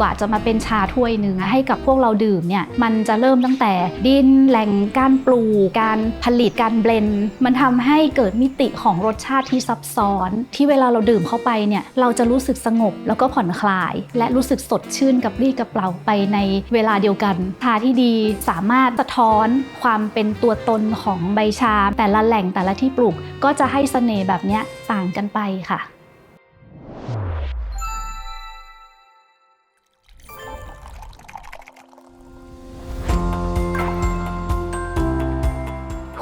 กว่าจะมาเป็นชาถ้วยหนึ่งให้กับพวกเราดื่มเนี่ยมันจะเริ่มตั้งแต่ดินแหล่งการปลูกการผลิตการเบลนด์มันทำให้เกิดมิติของรสชาติที่ซับซ้อน ที่เวลาเราดื่มเข้าไปเนี่ยเราจะรู้สึกสงบแล้วก็ผ่อนคลาย และรู้สึกสดชื่นกับรีกระเปล่าไปในเวลาเดียวกันชาที่ดีสามารถสะท้อนความเป็นตัวตนของใบชา แต่ละแหล่งแต่ละที่ปลูกก็จะให้เสน่ห์แบบนี้ต่างกันไปค่ะ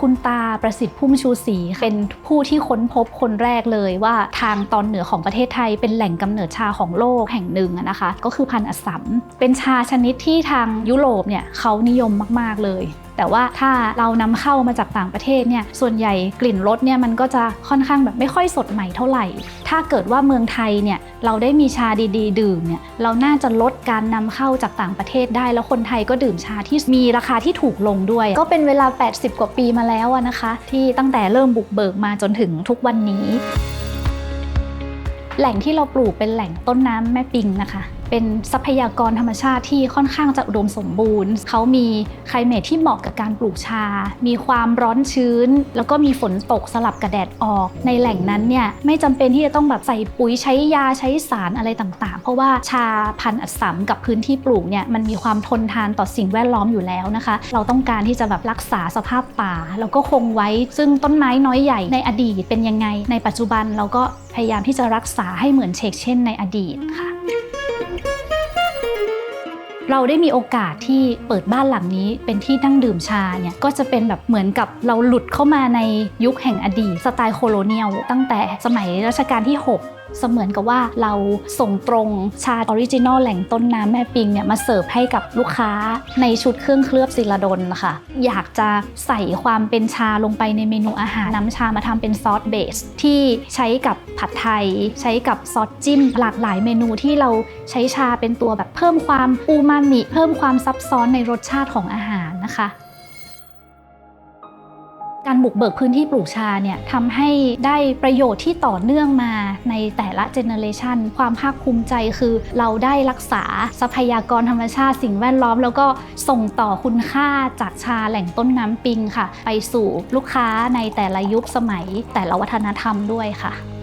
คุณตาประสิทธิ์พุ่มชูศรีเป็นผู้ที่ค้นพบคนแรกเลยว่าทางตอนเหนือของประเทศไทยเป็นแหล่งกำเนิดชาของโลกแห่งหนึ่งนะคะ ก็คือพันธุ์อัสสัมเป็นชาชนิดที่ทางยุโรปเนี่ยเขานิยมมาก ๆ เลย แต่ว่าถ้าเรานำเข้ามาจากต่างประเทศเนี่ยส่วนใหญ่กลิ่นรสเนี่ยมันก็จะค่อนข้างแบบไม่ค่อยสดใหม่เท่าไหร่ ถ้าเกิดว่าเมืองไทยเนี่ยเราได้มีชาดีๆ ดื่มเนี่ยเราน่าจะลดการนำเข้าจากต่างประเทศได้ แล้วคนไทยก็ดื่มชาที่มีราคาที่ถูกลงด้วย ก็เป็นเวลา 80 กว่าปีมาแล้วนะคะ ที่ตั้งแต่เริ่มบุกเบิกมาจนถึงทุกวันนี้ แหล่งที่เราปลูกเป็นแหล่งต้นน้ำแม่ปิงนะคะ เป็นทรัพยากรธรรมชาติที่ค่อนข้างจะอุดมสมบูรณ์ เขามีไคลเมทที่เหมาะกับการปลูกชา มีความร้อนชื้น แล้วก็มีฝนตกสลับกับแดดออก ในแหล่งนั้นเนี่ยไม่จำเป็นที่จะต้องแบบใส่ปุ๋ยใช้ยาใช้สารอะไรต่างๆ เพราะว่าชาพันธุ์อัสสัมกับพื้นที่ปลูกเนี่ยมันมีความทนทานต่อสิ่งแวดล้อมอยู่แล้วนะคะ เราต้องการที่จะแบบรักษาสภาพป่า แล้วก็คงไว้ซึ่งต้นไม้น้อยใหญ่ในอดีตเป็นยังไง ในปัจจุบันเราก็พยายามที่จะรักษาให้เหมือนเชกเช่นในอดีตค่ะ เราได้มีโอกาสที่เปิดบ้านหลังนี้เป็นที่นั่งดื่มชาเนี่ยก็จะเป็นแบบเหมือนกับเราหลุดเข้ามาในยุคแห่งอดีตสไตล์โคโลเนียลตั้งแต่สมัยรัชกาลที่ 6เสมือนกับว่าเราส่งตรงชาออริจินอลแหล่งต้นน้ำแม่ปิงเนี่ยมาเสิร์ฟให้กับลูกค้าในชุดเครื่องเคลือบศิลาดลนะคะอยากจะใส่ความเป็นชาลงไปในเมนูอาหารน้ำชามาทำเป็นซอสเบสที่ใช้กับผัดไทย ใช้กับซอสจิ้ม หลากหลายเมนูที่เราใช้ชาเป็นตัวแบบเพิ่มความอูมามิเพิ่มความซับซ้อนในรสชาติของอาหารนะคะ การบุกเบิกพื้นที่ปลูกชาเนี่ยทำให้ได้ประโยชน์ที่ต่อเนื่องมาในแต่ละเจเนอเรชันความภาคภูมิใจคือเราได้รักษาทรัพยากรธรรมชาติสิ่งแวดล้อม แล้วก็ส่งต่อคุณค่าจากชาแหล่งต้นน้ำปิงค่ะ ไปสู่ลูกค้าในแต่ละยุคสมัยแต่ละวัฒนธรรมด้วยค่ะ